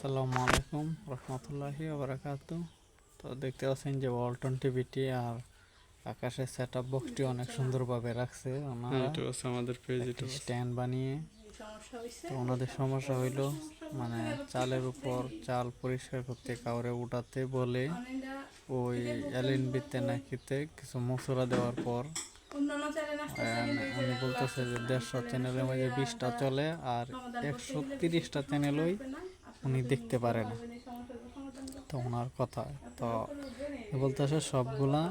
আসসালামু আলাইকুম রহমতুল্লাহি বারাকাতু। তো দেখতে পাচ্ছেন যে ওয়ালটন টিভিটি আর আকাশের সেট আপ বক্সটি অনেক সুন্দরভাবে রাখছে ওনারা। আমাদের স্ট্যান্ড বানিয়ে। তো ওনাদের সমস্যা হইল মানে চালের উপর চাল পরিষ্কার করতে কাউরে উঠাতে বলে ওই এলএনবিতে নাকিতে কিছু মশলা দেওয়ার পর উনি বলতেছে যে দেড়শো চ্যানেলের মধ্যে বিশটা চলে আর একশো তিরিশটা চ্যানেলই উনি দেখতে পারে না। তো ওনার কথা তো বলতেছে সবগুলা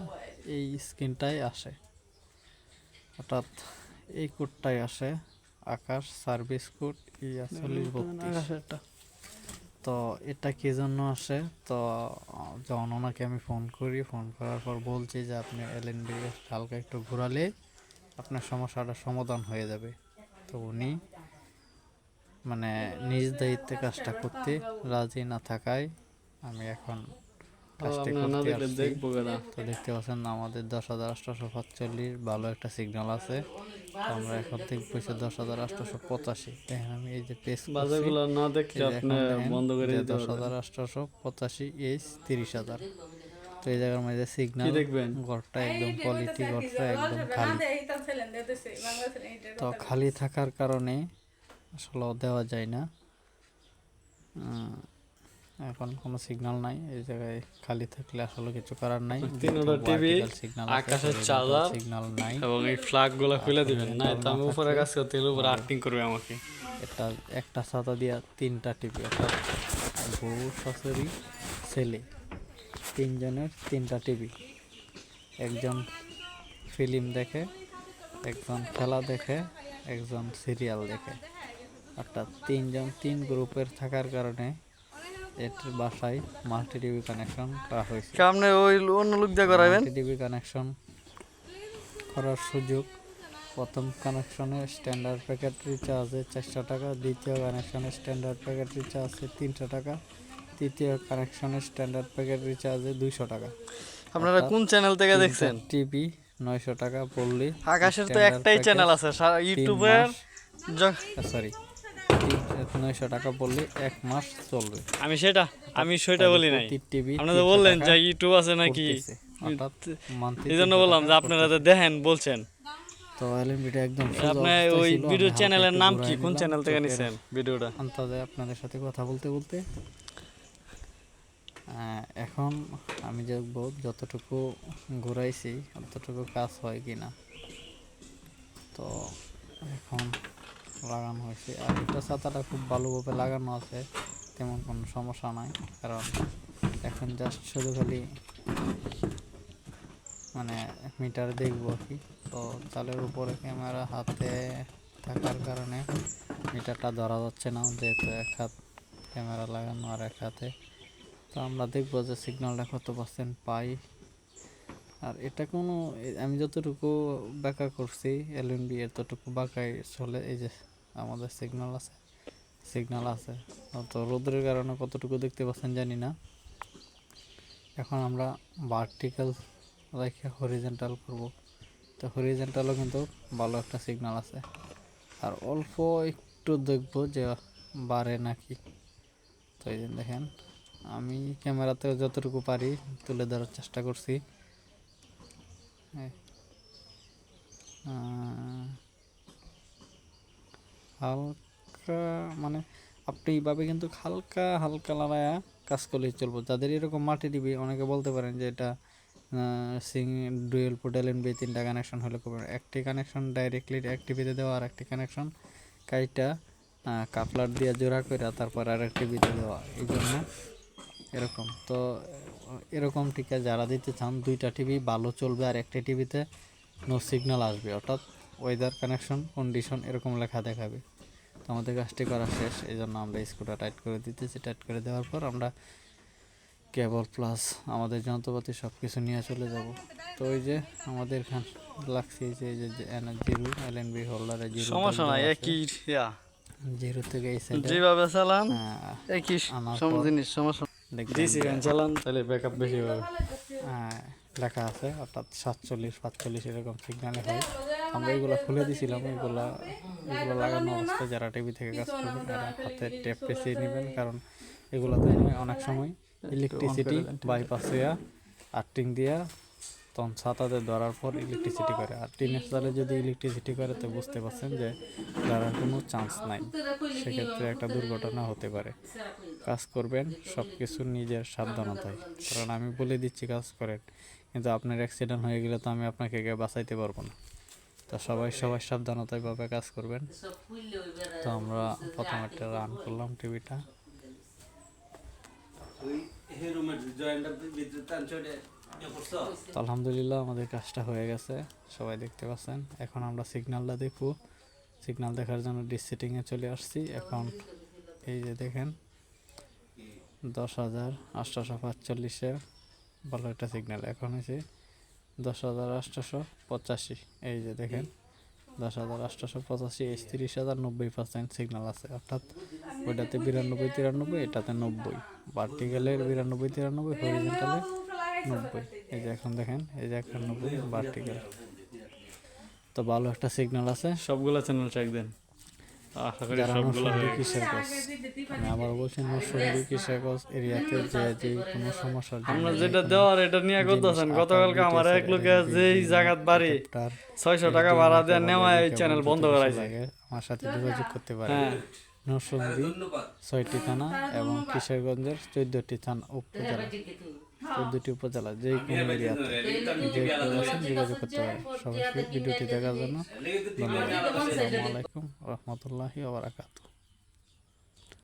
এই স্ক্রিনটাই আসে। অর্থাৎ এই কোডটাই আসে আকাশ সার্ভিস কোড ই চল্লিশ বত্রিশ। তো এটা কি জন্য আসে? তো যখন ওনাকে আমি ফোন করি ফোন করার পর বলছি যে আপনি এলএনবি হালকা একটু ঘোরালে আপনার সমস্যাটা সমাধান হয়ে যাবে। তো উনি মানে নিজ দায়িত্বে কাজটা করতে রাজি না থাকায় আমি এখন কাজটি আমরা না করতে আসছি তো দেখতে পাচ্ছেন আমাদের দশ হাজার আটশোশো সাতচল্লিশ ভালো একটা সিগন্যাল আছে আমরা এখন দেখব হচ্ছে দশ হাজার আটশোশো পঁচাশি দেখেন আমি এই যে পেজ বাজারগুলো না আপনি বন্ধ করে দশ হাজার আটশোশো পঁচাশি এইচ তিরিশ হাজার তো এই জায়গার মধ্যে কি সিগন্যাল দেখবেন ঘরটা একদম কোয়ালিটি ঘরটা একদম খালি তো খালি থাকার কারণে আসলে দেওয়া যায় না। এখন কোনো সিগন্যাল নাই এই জায়গায় খালি থাকলে আসলে কিছু করার নাই। তিনোটা TV, আকাশের চার্জার, সিগন্যাল নাই। এবং এই ফ্ল্যাগগুলো খুলে দিবেন। না তো আমি উপরে কাজ করতে গেলে উপরে আর্টিং করবে আমাকে। একটা একটা ছাতা দিয়া তিনটা টিভি অর্থাৎ বউ শাশুড়ি ছেলে। তিনজনের তিনটা টিভি। একজন ফিল্ম দেখে একজন খেলা দেখে একজন সিরিয়াল দেখে। অর্থাৎ তিনজন তিন গ্রুপের থাকার কারণে এটির বাসায় মাল্টি টিভি কানেকশন করা হয়েছে। আপনি ওই অন্য লোক দিয়ে করাবেন? টিভি কানেকশন করার সুযোগ। প্রথম কানেকশনে স্ট্যান্ডার্ড প্যাকেট রিচার্জে চারশো টাকা দ্বিতীয় কানেকশনে স্ট্যান্ডার্ড প্যাকেট রিচার্জে তিনশো টাকা তৃতীয় কানেকশনে স্ট্যান্ডার্ড প্যাকেট রিচার্জে দুইশো টাকা। আপনারা কোন চ্যানেল থেকে দেখছেন? টিভি নয়শো টাকা পড়লে আকাশের তো একটাই চ্যানেল আছে ইউটিউবের য- সরি নয়শো টাকা এক মাস চলবে। আমি সেটা আমি সেটা বলি নাই। টিভি আপনি তো বললেন যে ইউটিউব আছে নাকি? অর্থাৎ এই জন্য বললাম যে আপনারা তো দেখেন বলছেন। তো এলএমবিটা একদম আপনি ওই ভিডিও চ্যানেলের নাম কি? কোন চ্যানেল থেকে নিছেন ভিডিওটা আন্তাজে আপনাদের সাথে কথা বলতে বলতে। এখন আমি দেখব যতটুকু ঘুরাইছি ততটুকু কাজ হয় কি না তো এখন লাগানো হয়েছে। আর এটা ছাতাটা খুব ভালোভাবে লাগানো আছে, তেমন কোনো সমস্যা নাই। কারণ এখন জাস্ট শুধু খালি মানে মিটার দেখব আর কি। তো চালের উপরে ক্যামেরা হাতে থাকার কারণে মিটারটা ধরা যাচ্ছে না, যেহেতু এক হাত ক্যামেরা লাগানো আর এক হাতে। তো আমরা দেখব যে সিগন্যালটা কত পার্সেন্ট পাই। আর এটা কোনো, আমি যতটুকু ব্যাখ্যা করছি এলএনবি এতটুকু বাঁকাই চলে, এই যে আমাদের সিগন্যাল আছে সিগন্যাল আছে। তো রোদের কারণে কতটুকু দেখতে পাচ্ছেন জানি না। এখন আমরা ভার্টিক্যাল রেখে হরিজেন্টাল করব। তো হরিজেন্টালও কিন্তু ভালো একটা সিগন্যাল আছে। আর অল্প একটু দেখব যে বাড়ে নাকি। তো এই দেখেন, আমি ক্যামেরাতে যতটুকু পারি তুলে ধরার চেষ্টা করছি। এই। হালকা মানে আপনি এইভাবে কিন্তু হালকা হালকা লাগায়া কাজ করলেই চলবো। যাদের এরকম মাটি দিবি, অনেকে বলতে পারেন যে এটা সিং ডুয়েল পোর্ট এলএনবি তিনটা কানেকশন হলে করবেন একটি কানেকশন ডাইরেক্টলি এক টিভিতে দেওয়া আর একটি কানেকশন কাইটা কাপলার দিয়ে জোড়া করে তারপর আর এক টিভিতে দেওয়া, এই জন্য এরকম। তো, এরকম টিকা যারা দিতে চান, দুইটা টিভি ভালো চলবে আর একটা টিভিতে নো সিগন্যাল আসবে। অর্থাৎ ওয়েদার কানেকশন কন্ডিশন এরকম লেখা দেখাবে। তো আমাদের কাজটি করা শেষ এই জন্য আমরা স্কুটার টাইট করে দিতেছি। টাইট করে দেওয়ার পর আমরা কেবল প্লাস আমাদের যন্ত্রপাতি সব কিছু নিয়ে চলে যাব। তো ওই যে আমাদের এখান লাগছে এই যে এই যে জিরো এল এন বি হোল্ডারে জিরো সমস্যা নাই একই ইয়া। জিরো থেকে এই সাইডে যেভাবে চালান হ্যাঁ, একই সব জিনিস সমস্যা গান চালান। তাহলে ব্যাকআপ বেশি হবে। হ্যাঁ, লেখা আছে অর্থাৎ সাতচল্লিশ পাঁচচল্লিশ এরকম সিগনালে হয়। আমরা এগুলো খুলে দিছিলাম, এগুলা এগুলো লাগানো অবস্থায় যারা টিভি থেকে কাজ করবেন তারা হাতে টেপ পেঁচিয়ে নেবেন, কারণ এগুলোতে অনেক সময় ইলেকট্রিসিটি বাইপাস হইয়া আর্টিং দিয়া, তখন ছাতাতে ধরার পর ইলেকট্রিসিটি করে। আর টিনের চালে যদি ইলেকট্রিসিটি করে, তো বুঝতে পারছেন যে ধরার কোনো চান্স নাই। সেক্ষেত্রে একটা দুর্ঘটনা হতে পারে। কাজ করবেন সব কিছু নিজের সাবধানতায়। কারণ আমি বলে দিচ্ছি, কাজ করেন। কিন্তু আপনার অ্যাক্সিডেন্ট হয়ে গেলে তো আমি আপনাকে বাঁচাইতে পারব না। তো সবাই সবাই সাবধানতায় ভাবে কাজ করবেন। তো আমরা প্রথম একটা রান করলাম টিভিটা। আলহামদুলিল্লাহ আমাদের কাজটা হয়ে গেছে, সবাই দেখতে পাচ্ছেন। এখন আমরা সিগন্যালটা দেখব। সিগন্যাল দেখার জন্য ডিস সেটিংয়ে চলে আসছি। এখন এই যে দেখেন, দশ হাজার আটশোশো পাঁচচল্লিশের ভালো একটা সিগন্যাল এখন হয়েছে। দশ হাজার আটশোশো পঁচাশি। এই যে দেখেন, দশ হাজার আটশোশো পঁচাশি, এই তিরিশ হাজার নব্বই পার্সেন্ট সিগন্যাল আছে। অর্থাৎ ওইটাতে বিরানব্বই, তিরানব্বই, এটাতে নব্বই। ভার্টিক্যালের বিরানব্বই, তিরানব্বই হরিজেন্টালের নব্বই। এই যে এখন দেখেন, এই যে একানব্বই ভার্টিক্যাল তো ভালো একটা সিগন্যাল আছে। সবগুলা চ্যানেল চেক দেন। আশা করি সবগুলো হয়ে আবার নরসিংদী কিশোরগঞ্জ এরিয়াতে যে যে কোনো আমরা যেটা দেওয়ার এটা নিয়ে করতেছেন গতকালকে আমার এক লোকে যেই জায়গাত বাড়ি তার ছয়শো টাকা ভাড়া দেওয়া নেওয়া এই চ্যানেল বন্ধ করাইছে। আমার সাথে যোগাযোগ করতে পারে। হ্যাঁ। নরসিংদী ছয়টি থানা এবং কিশোরগঞ্জের চোদ্দটি থানা উপজেলা চোদ্দটি উপজেলা যে কোনো এরিয়াতে যে কেউ আসেন যোগাযোগ করতে পারে সবাইকে ভিডিওটি দেখার জন্য ধন্যবাদ আসসালামু আলাইকুম রহমতুল্লাহি ওবরাকাতুহ